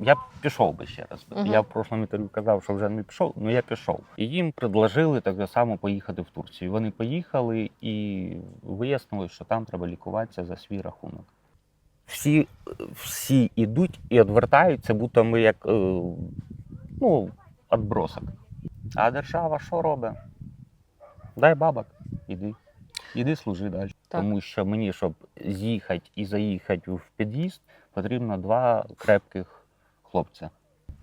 я б пішов би ще раз. Мгм. Я в прошлому інтерв'ю казав, що вже не пішов, але я пішов. І їм предложили так само поїхати в Турцію. Вони поїхали і вияснили, що там треба лікуватися за свій рахунок. Всі, всі йдуть і відвертаються, будто ми як е, ну, відбросок. А держава що робить? Дай бабок, іди. Іди служи далі. Так. Тому що мені, щоб з'їхати і заїхати в під'їзд, потрібно два крепких хлопця.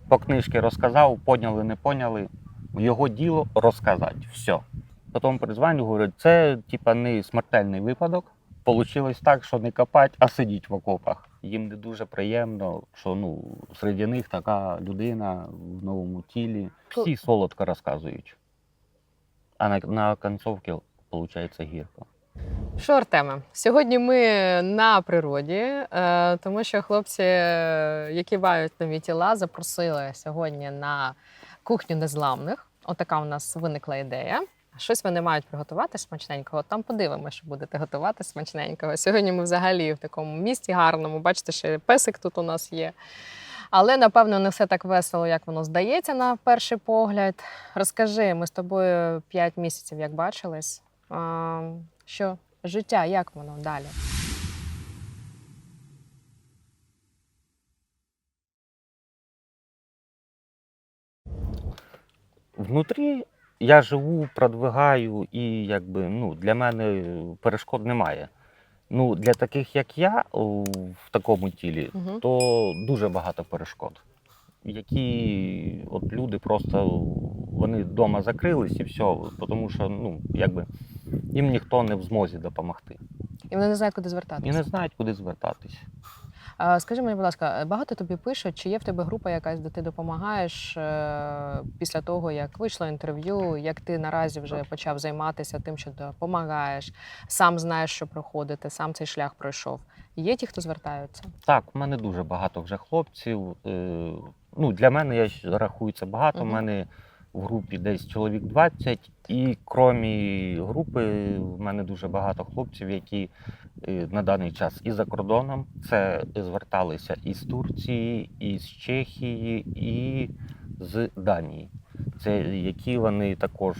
По книжці розказав, поняли, не поняли. Його діло розказати. Все. Потім призванню говорять, це типа не смертельний випадок. Получилось так, що не копати, а сидіть в окопах. Їм не дуже приємно, що ну, серед них така людина в новому тілі. Всі солодко розказують. А на, на концовці виходить гірко. Що, Артеме, сьогодні ми на природі, е, тому що хлопці, е, які мають нові тіла, запросили сьогодні на кухню незламних. Отака у нас виникла ідея. Щось вони мають приготувати смачненького. Там подивимося, що будете готувати смачненького. Сьогодні ми взагалі в такому місті гарному. Бачите, ще песик тут у нас є. Але напевно не все так весело, як воно здається на перший погляд. Розкажи, ми з тобою 5 місяців як бачились. Що життя, як воно далі? Внутрі я живу, продвигаю, і якби ну, для мене перешкод немає. Ну, для таких, як я, в такому тілі, Угу. то дуже багато перешкод. Які от люди просто вони вдома закрились і все, тому що ну, якби, їм ніхто не в змозі допомогти. І вони не знають, куди звертатися. І не знають, куди звертатись. А, скажи мені, будь ласка, багато тобі пишуть, чи є в тебе група якась, де ти допомагаєш е, після того, як вийшло інтерв'ю, як ти наразі вже почав займатися тим, що допомагаєш, сам знаєш, що проходити, сам цей шлях пройшов. Є ті, хто звертаються? Так, в мене дуже багато вже хлопців. Е, Ну, для мене я ж рахую це багато. У Мгм. мене в групі десь чоловік 20, і крім групи, в мене дуже багато хлопців, які е, на даний час і за кордоном це зверталися із Турції, із Чехії, і з Данії. Це які вони також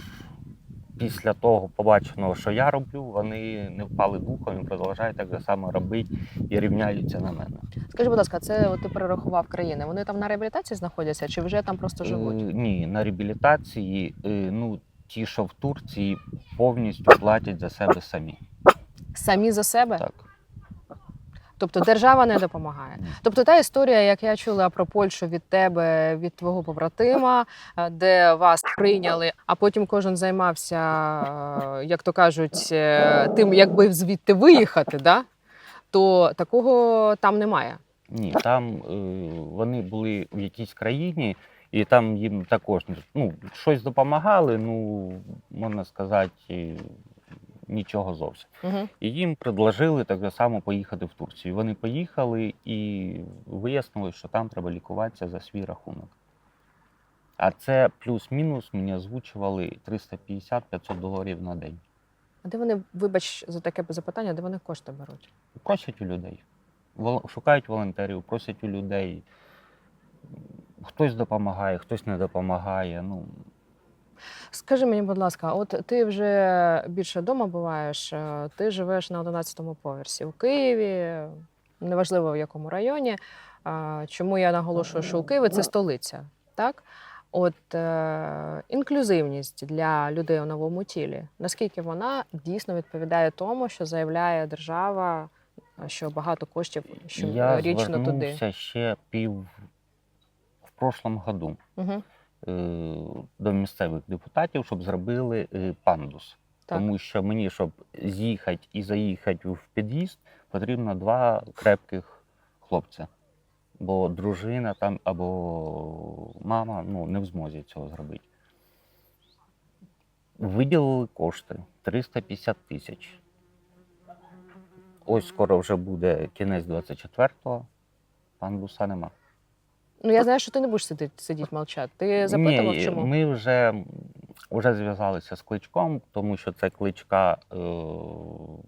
після того побаченого, що я роблю, вони не впали духом і продовжують так же само робити і рівняються на мене. Скажи, будь ласка, це от ти перерахував країни. Вони там на реабілітації знаходяться, чи вже там просто живуть? Е, ні, на реабілітації, е, ну, ті, що в Турції, повністю платять за себе самі. Самі за себе? Так. Тобто держава не допомагає. Тобто та історія, як я чула про Польщу від тебе, від твого побратима, е, де вас прийняли, а потім кожен займався, е, як то кажуть, е, тим, якби звідти виїхати, да? то такого там немає. Ні, там вони були в якійсь країні, і там їм також ну, щось допомагали, ну, можна сказати, нічого зовсім. Угу. І їм предложили так само поїхати в Турцію. Вони поїхали і вияснили, що там треба лікуватися за свій рахунок. А це плюс-мінус мені озвучували 350-500 доларів на день. А де вони, вибач за таке запитання, де вони кошти беруть? Просять у людей. Шукають волонтерів, просять у людей. Хтось допомагає, хтось не допомагає. Ну, Скажи мені, будь ласка, от ти вже більше вдома буваєш, е, ти живеш на 11-му поверсі в Києві, неважливо в якому районі. Чому я наголошую, що у Києві це столиця, так? От е, інклюзивність для людей у новому тілі, наскільки вона дійсно відповідає тому, що заявляє держава, що багато коштів я щорічно туди. звернувся ще пів в прошлому году Угу, е, до місцевих депутатів, щоб зробили е, пандус. так. Тому що мені, щоб з'їхати і заїхати в під'їзд, потрібно два крепких хлопця. Бо дружина там або мама ну, не в змозі цього зробити. Виділили кошти 350 тисяч. Ось скоро вже буде кінець 24-го, пандуса нема. Ну я знаю, що ти не будеш сидіти, сидіти мовчати. Ти запитував, Ні, чому? Ми вже, вже зв'язалися з кличком, тому що це кличка е,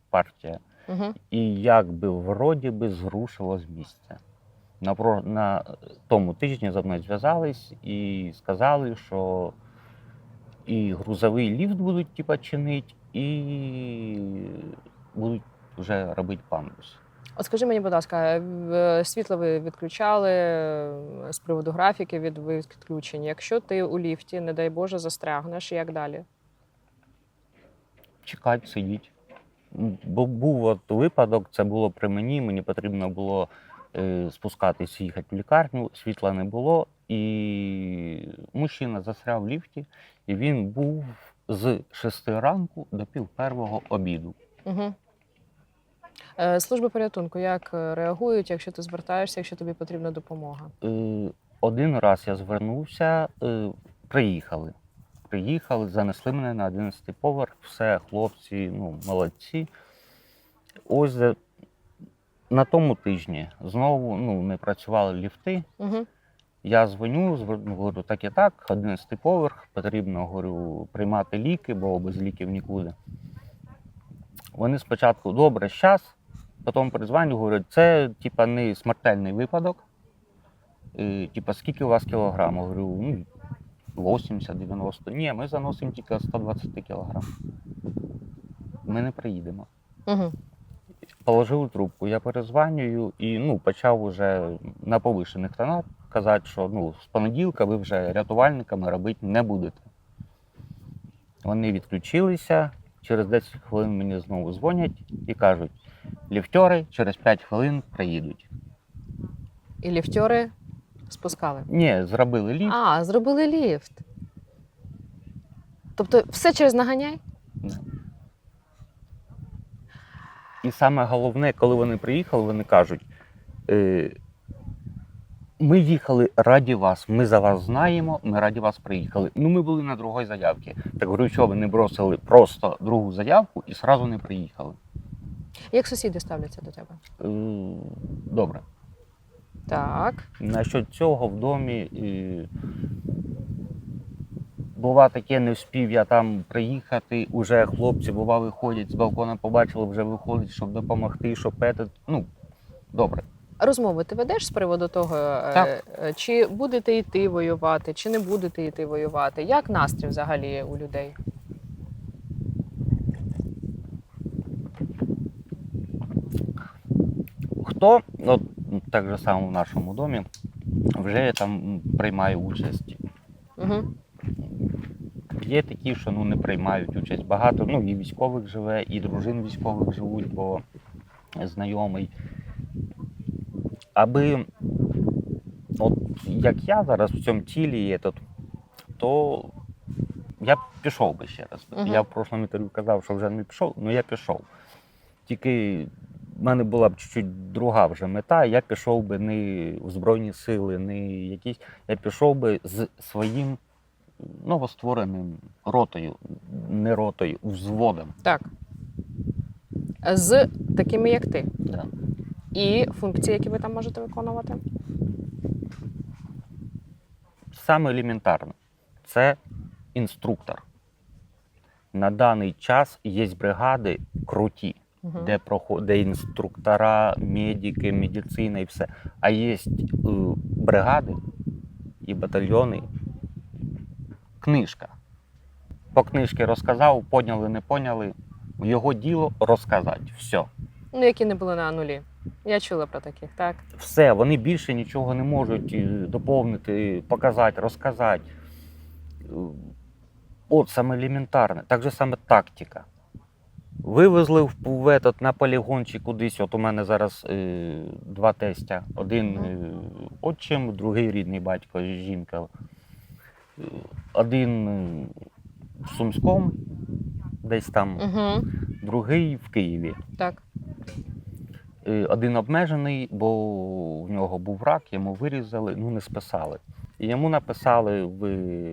партія. Угу. І якби вроді би зрушило з місця. На, про- на тому тижні за мною зв'язались і сказали, що і грузовий ліфт будуть типа, чинити, і будуть вже робити пандус. От скажи мені, будь ласка, світло ви відключали е, з приводу графіки від відключень. Якщо ти у ліфті, не дай Боже, застрягнеш, як далі? Чекати, сидіть. Бо був от випадок, це було при мені, мені потрібно було е, спускатись, їхати в лікарню, світла не було, і мужчина застряв в ліфті, і він був з 6 ранку до пів первого обіду. Угу. Е, Служби порятунку як е, реагують, якщо ти звертаєшся, якщо тобі потрібна допомога? Е, Один раз я звернувся, приїхали. Приїхали, занесли мене на 11 поверх, все, хлопці, ну, молодці. Ось на тому тижні знову ну, не працювали ліфти. Угу. Я дзвоню, ну, говорю, так і так, 11 поверх, потрібно говорю, приймати ліки, бо без ліків нікуди. Вони спочатку добре, щас, потім перезвоню, говорять, це типа не смертельний випадок. Типа, скільки у вас кілограм? Говорю, ну, 80-90. Ні, ми заносимо тільки 120 кілограм. Ми не приїдемо. Угу. Положили трубку, я перезванюю і ну, почав уже на повишених тонах казати, що ну, з понеділка ви вже рятувальниками робити не будете. Вони відключилися, через 10 хвилин мені знову дзвонять і кажуть, ліфтери через 5 хвилин приїдуть. І ліфтери спускали. Ні, зробили ліфт. А, зробили ліфт. Тобто все через наганяй? І саме головне, коли вони приїхали, вони кажуть: е, ми їхали раді вас, ми за вас знаємо, ми раді вас приїхали. Ну, ми були на другій заявці. Так говорю, що ви не бросили просто другу заявку і одразу не приїхали. Як сусіди ставляться до тебе? Е, добре. Так. Насчет цього в домі. Е, Бува таке, не вспів я там приїхати. Уже хлопці бува виходять з балкона, побачили, вже виходять, щоб допомогти, щоб пети. Ну, добре. Розмови ти ведеш з приводу того, е, Так. е, чи будете йти воювати, чи не будете йти воювати? Як настрій взагалі у людей? Хто, от так же само в нашому домі, вже там приймає участь. Угу. Є такі, що ну, не приймають участь. Багато ну, і військових живе, і дружин військових живуть, бо знайомий. Аби, от як я зараз в цьому тілі є, то, я б пішов би ще раз. Мгм. Я в прошлому інтерв'ю казав, що вже не пішов, але я пішов. Тільки в мене була б чуть-чуть друга вже мета. Я пішов би не в Збройні сили, не якісь. Я пішов би з своїм новоствореним ротою, не ротою, взводом. Так. З такими, як ти. Да. І функції, які ви там можете виконувати? Саме елементарне це інструктор. На даний час є бригади круті, Угу. де, проход... інструктора, медики, медицина і все. А є е, бригади і батальйони. Книжка. По книжці розказав, поняли, не поняли. Його діло розказати. Все. Ну, які не були на нулі. Я чула про таких, так. Все, вони більше нічого не можуть е, доповнити, показати, розказати. Е, От саме елементарне. Так же саме тактика. Вивезли в, этот, на полігон чи кудись. От у мене зараз е, два тестя. Один е, отчим, другий рідний батько, жінка. Е, Один е, в Сумському, десь там, Угу. другий в Києві. Так. Е, Один обмежений, бо в нього був рак, йому вирізали, ну не списали. І йому написали в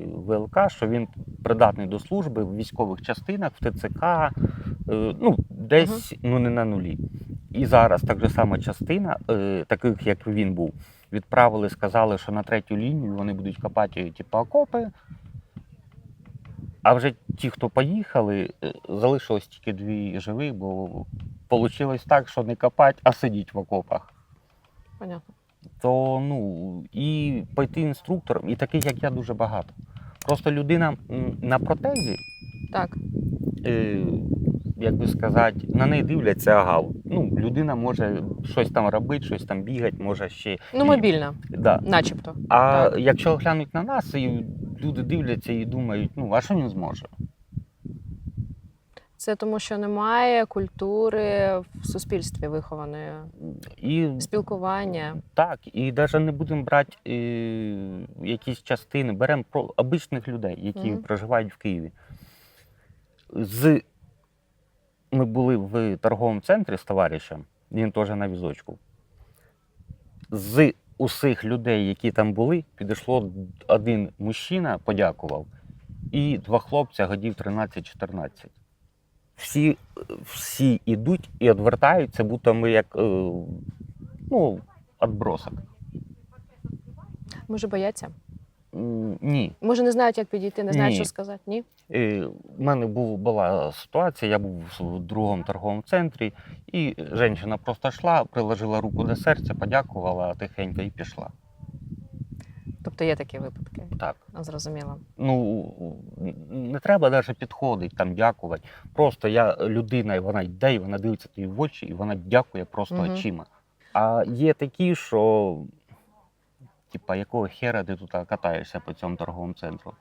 ВЛК, що він придатний до служби в військових частинах, в ТЦК, е, ну, десь ну, не на нулі. І зараз так же сама частина, е, таких як він був, відправили, сказали, що на третю лінію вони будуть копати типу, окопи. А вже ті, хто поїхали, е, залишилось тільки дві живих, бо вийшло так, що не копати, а сидіть в окопах. Понятно. То ну і пойти інструктором, і таких, як я, дуже багато. Просто людина на протезі, Так. е, як би сказати, на неї дивляться, ага, ну, людина може щось там робити, щось там бігати, може ще. Ну, мобільна, Да. начебто. А Так. якщо глянуть на нас, і люди дивляться і думають, ну а що він зможе? Це тому, що немає культури в суспільстві вихованої, І спілкування. так, і навіть не будемо брати е, якісь частини, беремо про обичних людей, які Мгм. проживають в Києві. З... Ми були в торговому центрі з товаришем, він теж на візочку. З усіх людей, які там були, підійшло один мужчина, подякував, і два хлопця годів 13-14. Всі, всі йдуть і відвертаються, будто ми як е, ну, відбросок. Може, бояться? Ні. Може, не знають, як підійти, не знають, Ні. що сказати? Ні? Е, У мене був, була ситуація, я був в другому торговому центрі, і жінка просто йшла, приложила руку до серця, подякувала тихенько і пішла. Тобто є такі випадки. Так. Зрозуміло. Ну, не треба навіть підходити, там дякувати. Просто я людина, і вона йде, і вона дивиться тобі в очі, і вона дякує просто угу. очима. А є такі, що, типа, якого хера ти тут катаєшся по цьому торговому центру?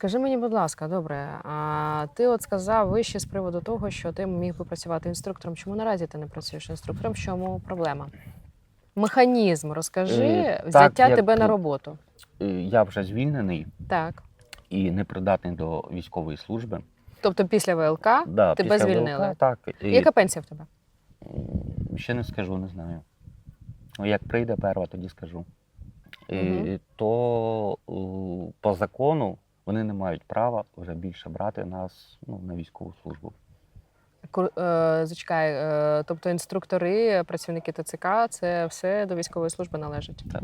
Скажи мені, будь ласка, добре, а ти от сказав вище з приводу того, що ти міг би працювати інструктором. Чому наразі ти не працюєш інструктором? В чому проблема? Механізм, розкажи Е, так, взяття як тебе на роботу. Е, Я вже звільнений Так. і непридатний до військової служби. Тобто після ВЛК Да, тебе після звільнили? ВЛК, так. І, Яка пенсія в тебе? м, Ще не скажу, не знаю. Ну, як прийде перва, тоді скажу. І, Мгм. то е, по закону вони не мають права вже більше брати нас ну, на військову службу. Е, Зачекай, е, тобто інструктори, працівники ТЦК, це все до військової служби належить. Так.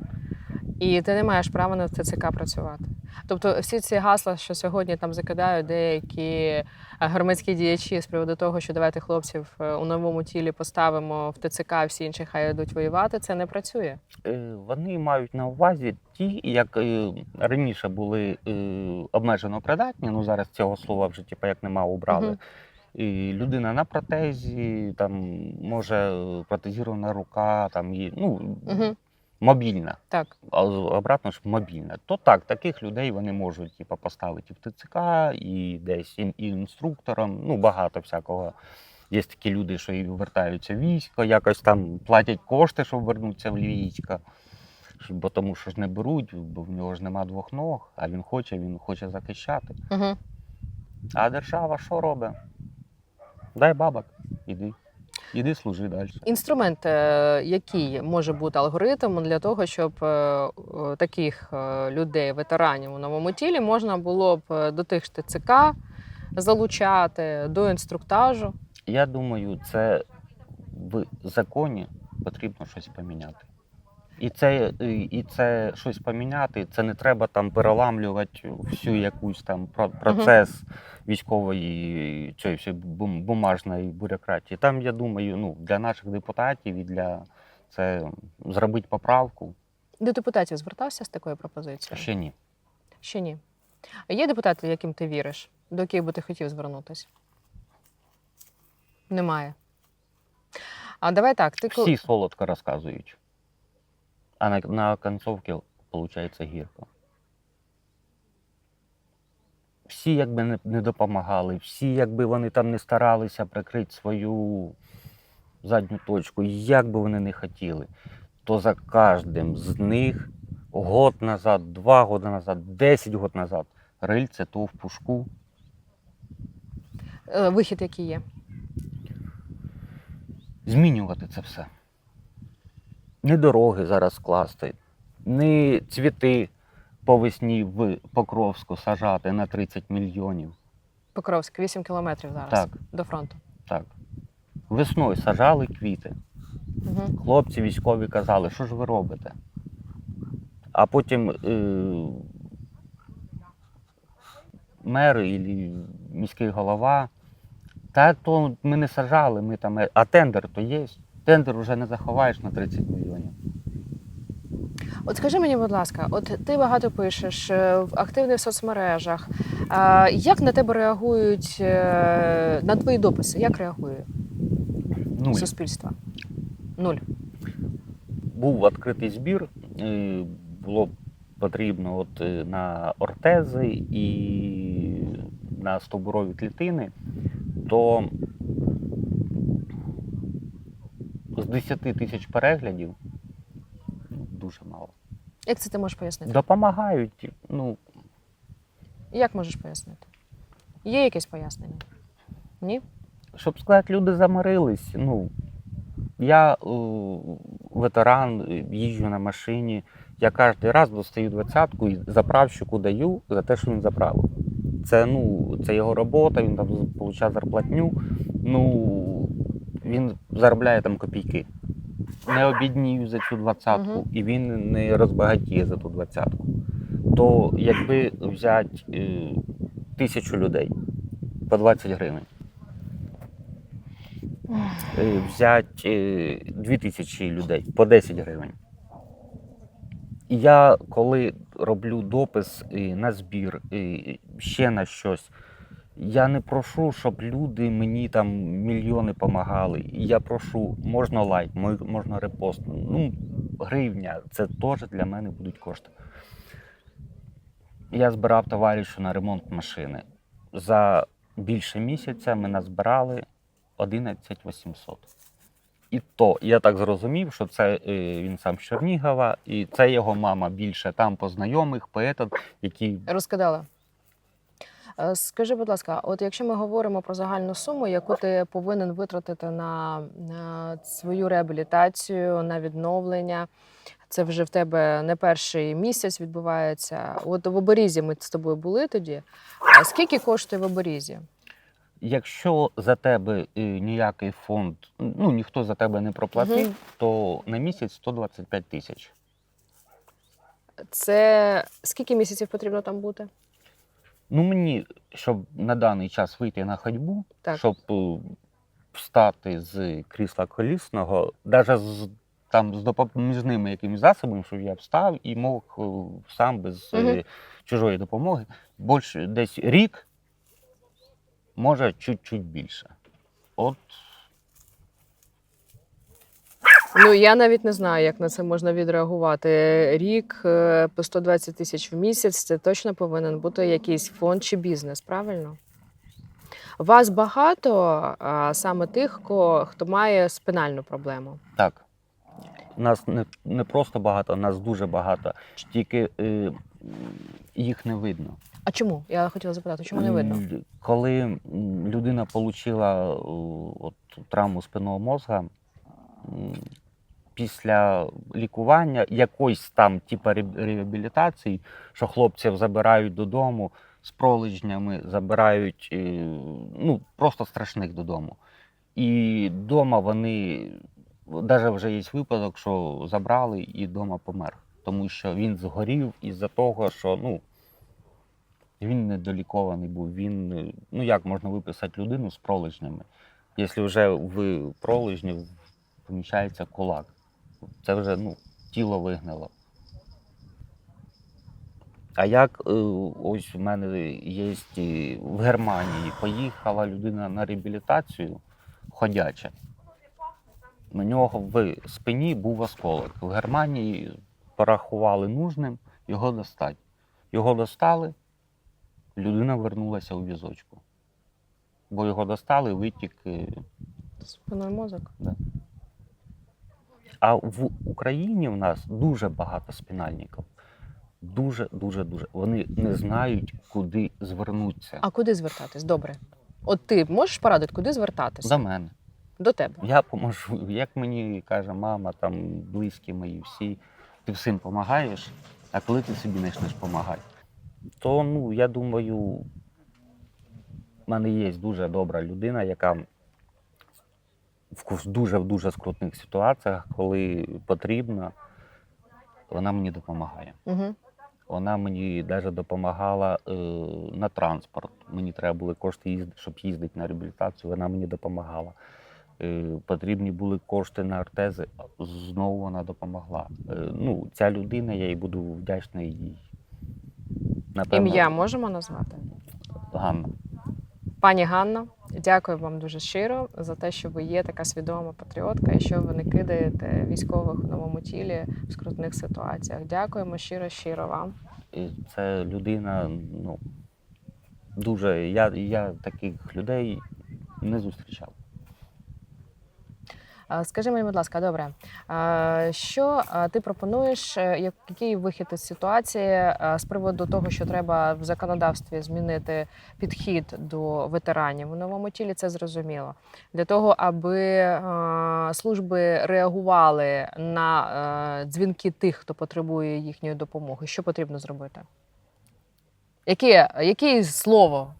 І ти не маєш права на ТЦК працювати. Тобто, всі ці гасла, що сьогодні там закидають деякі е, громадські діячі з приводу того, що давайте хлопців е, у новому тілі поставимо в ТЦК, всі інші хай йдуть воювати, це не працює. Е, Вони мають на увазі ті, як раніше були обмежено придатні, ну зараз цього слова вже типу, як нема, убрали. Мгм. І людина на протезі, там може протезірована рука, там і, ну, Мгм. Мобільна. Так. а обратно ж мобільна. То так, таких людей вони можуть типу, поставити в ТЦК і десь і, і інструктором. Ну, багато всякого. Є такі люди, що і вертаються в військо, якось там платять кошти, щоб вернутися в військо. Бо тому що ж не беруть, бо в нього ж нема двох ног, а він хоче, він хоче захищати. Угу. А держава що робить? Дай бабок, іди. Іди служи далі. Інструмент, е, який може бути алгоритм для того, щоб е, таких е, людей, ветеранів у новому тілі, можна було б до тих ж ТЦК залучати до інструктажу. Я думаю, це в законі потрібно щось поміняти. І це, і і це щось поміняти, це не треба там переламлювати всю якусь там про- процес військової цієї всієї бумажної бюрократії. Там, я думаю, ну, для наших депутатів і для це зробити поправку До депутатів звертався з такою пропозицією? ще ні. Ще ні. А Є депутати, яким ти віриш, до яких би ти хотів звернутися? Немає. А давай так. Ти Всі солодко розказують, а на, на концовці виходить гірко. Всі якби не, не допомагали, всі, якби вони там не старалися прикрити свою задню точку, як би вони не хотіли, то за кожним з них год назад, два роки назад, 10 років назад рильце то в пушку. е, вихід, який є. змінювати це все. Не дороги зараз скласти, не цвіти по весні в Покровську сажати на 30 мільйонів. Покровськ, 8 кілометрів зараз Так. до фронту. Так. Весною сажали квіти. Угу. Хлопці військові казали, що ж ви робите? А потім е- мер і міський голова. Та то ми не сажали, ми там, е, а тендер то є. Тендер вже не заховаєш на 30 мільйонів. От скажи мені, будь ласка, от ти багато пишеш, е, в- активний в соцмережах. А, як на тебе реагують е, на твої дописи? Як реагує Ну, суспільство? Нуль. був відкритий збір, було потрібно от е, на ортези і на стовбурові клітини, то з 10 тисяч переглядів ну, дуже мало. Як це ти можеш пояснити? Допомагають. Ну, Як можеш пояснити? Є якесь пояснення? Ні? щоб сказати, люди замирились. Ну, я е, ветеран, їжджу на машині. Я кожен раз достаю двадцятку і заправщику даю за те, що він заправив. Це, ну, це його робота, він там отримує зарплатню. Ну, він заробляє там копійки. Не обіднію за цю двадцятку, Мгм. і він не розбагатіє за ту двадцятку. То якби взяти е, тисячу людей по 20 гривень. е, взяти е, 2000 людей по 10 гривень. І я коли роблю допис е, на збір, е, ще на щось, я не прошу, щоб люди мені там мільйони допомагали. Я прошу, можна лайк, можна репост. Ну, гривня, це теж для мене будуть кошти. Я збирав товаришу на ремонт машини. За більше місяця ми назбирали 11 800. І то я так зрозумів, що це е, він сам з Чернігова, і це його мама більше там по знайомих, поетам, які Розкидала. Е, Скажи, будь ласка, от якщо ми говоримо про загальну суму, яку ти повинен витратити на, свою реабілітацію, на відновлення, це вже в тебе не перший місяць відбувається. От в оберізі ми з тобою були тоді. А скільки коштує в оберізі? Якщо за тебе е, ніякий фонд, ну ніхто за тебе не проплатив, Мгм. то на місяць 125 тисяч. Це скільки місяців потрібно там бути? Ну мені, щоб на даний час вийти на ходьбу, Так. щоб е, встати з крісла колісного, навіть з там з допоміжними якимись засобами, щоб я встав і мог е, сам без е, Мгм. чужої допомоги, більше десь рік, може чуть-чуть більше. От Ну я навіть не знаю, як на це можна відреагувати. Рік е, по 120 тисяч в місяць це точно повинен бути якийсь фонд чи бізнес, правильно? Вас багато а, саме тих, ко- хто має спинальну проблему. Так. Нас не, не просто багато, нас дуже багато. Тільки е, їх не видно. А чому? Я хотіла запитати, чому не видно? Коли м, людина отримала от, травму спинного мозга, після лікування якоїсь там типу реабілітації, що хлопців забирають додому з пролежнями, забирають е, ну, просто страшних додому. І вдома вони, навіть вже є випадок, що забрали і вдома помер. Тому що він згорів із-за того, що ну, він недолікований був. Він, ну як можна виписати людину з пролежнями, якщо вже в пролежні поміщається кулак. Це вже ну, тіло вигнило. А як е, ось у мене є е, в Германії, поїхала людина на реабілітацію ходяча. У нього в спині був осколок. В Германії порахували нужним його достати. Його достали, людина вернулася у візочку. Бо його достали, витік. е, Спинний мозок. А в Україні в нас дуже багато спінальників. Дуже, дуже, дуже. Вони не знають, куди звернутися. А куди звертатись? Добре. От ти можеш порадити, куди звертатись? До мене. До тебе. Я поможу. Як мені каже мама, там близькі мої всі, ти всім допомагаєш, а коли ти собі почнеш допомагати, то ну, я думаю, в мене є дуже добра людина, яка в дуже в дуже скрутних ситуаціях, коли потрібно, вона мені допомагає. Угу. Вона мені навіть допомагала е, на транспорт. Мені треба були кошти, їзд- щоб їздити на реабілітацію. Вона мені допомагала. Е, потрібні були кошти на артези. Знову вона допомогла. Е, ну, ця людина, я їй буду вдячний їй. Напевно, Ім'я можемо назвати? Ганна. Пані Ганна, дякую вам дуже щиро за те, що ви є така свідома патріотка і що ви не кидаєте військових в новому тілі в скрутних ситуаціях. Дякуємо щиро, щиро вам. І Це людина, ну, дуже. Я, я таких людей не зустрічав. Скажи мені, будь ласка, добре, що ти пропонуєш, е, який вихід із ситуації з приводу того, що треба в законодавстві змінити підхід до ветеранів у новому тілі? Це зрозуміло для того, аби служби реагували на дзвінки тих, хто потребує їхньої допомоги. Що потрібно зробити? Яке, яке слово?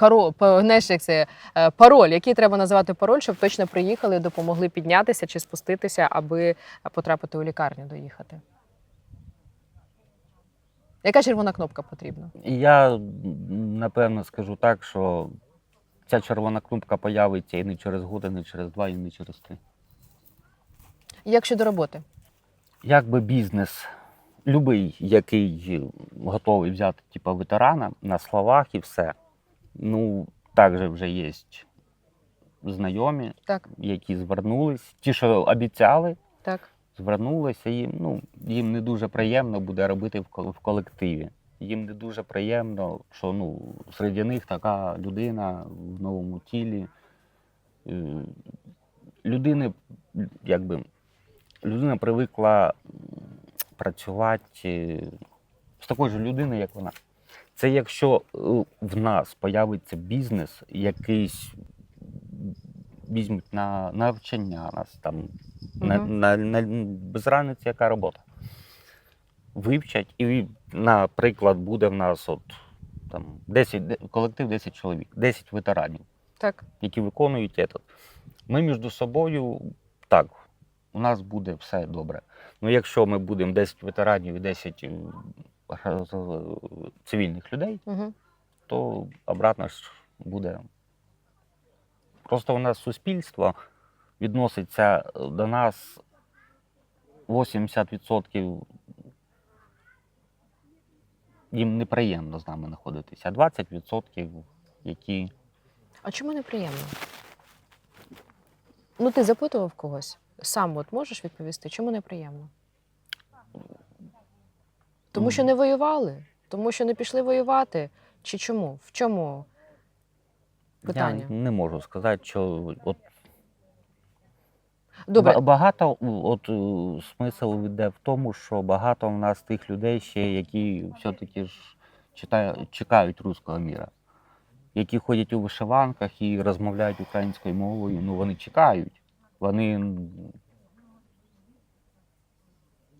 Каро, знаєш, як це е, пароль, який треба називати пароль, щоб точно приїхали, допомогли піднятися чи спуститися, аби потрапити у лікарню доїхати. Яка червона кнопка потрібна? Я напевно скажу так, що ця червона кнопка появиться і не через год, і не через два, і не через три. Як щодо роботи? Якби бізнес, любий, який готовий взяти типу, ветерана на словах і все. Ну, також вже є знайомі, Так, які звернулись. Ті, що обіцяли, так. звернулися, їм, ну, їм не дуже приємно буде робити в колективі. Їм не дуже приємно, що ну, серед них така людина в новому тілі. Е, Людини, якби, людина привикла працювати з такою ж людиною, як вона. Це якщо е, в нас появиться бізнес, якийсь візьмуть на навчання нас там на, на, на, без разниці, яка робота. Вивчать, і, наприклад, буде в нас от, там, 10, колектив 10 чоловік, 10 ветеранів, Так. які виконують це. Ми між собою, так, у нас буде все добре. Ну, якщо ми будемо 10 ветеранів і 10 е, гра- цивільних людей, Угу. то обратно ж буде. Просто у нас суспільство відноситься до нас 80% їм неприємно з нами знаходитися, а 20% які. А чому неприємно? Ну, ти запитував когось? Сам от можеш відповісти, чому неприємно? Тому що не воювали, тому що не пішли воювати. Чи чому? В чому питання? Я не можу сказати, що от Добре, Багато от е, смисл йде в тому, що багато в нас тих людей ще, які все-таки ж читають, чекають руського міра, які ходять у вишиванках і розмовляють українською мовою. Ну вони чекають. Вони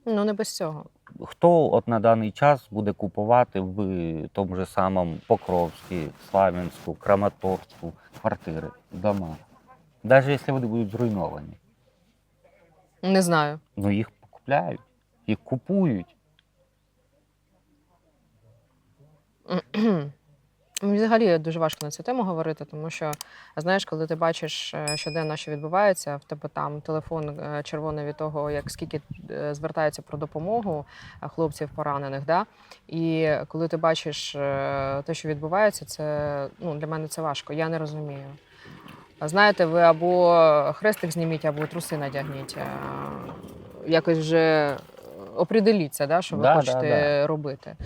ну не без цього. Хто от на даний час буде купувати в тому же самому Покровську, Славянську, Краматорську квартири, дома, навіть якщо вони будуть зруйновані. Не знаю. Ну їх купляють, їх купують. Взагалі дуже важко на цю тему говорити, тому що знаєш, коли ти бачиш щоденно, що відбувається, в тебе там телефон е, червоний від того, як скільки е, звертаються про допомогу е, хлопців поранених. Да? І коли ти бачиш те, що відбувається, це ну, для мене це важко. Я не розумію. Знаєте, ви або хрестик зніміть, або труси надягніть. Якось вже определіться, да, що ви Да, да, хочете да. робити.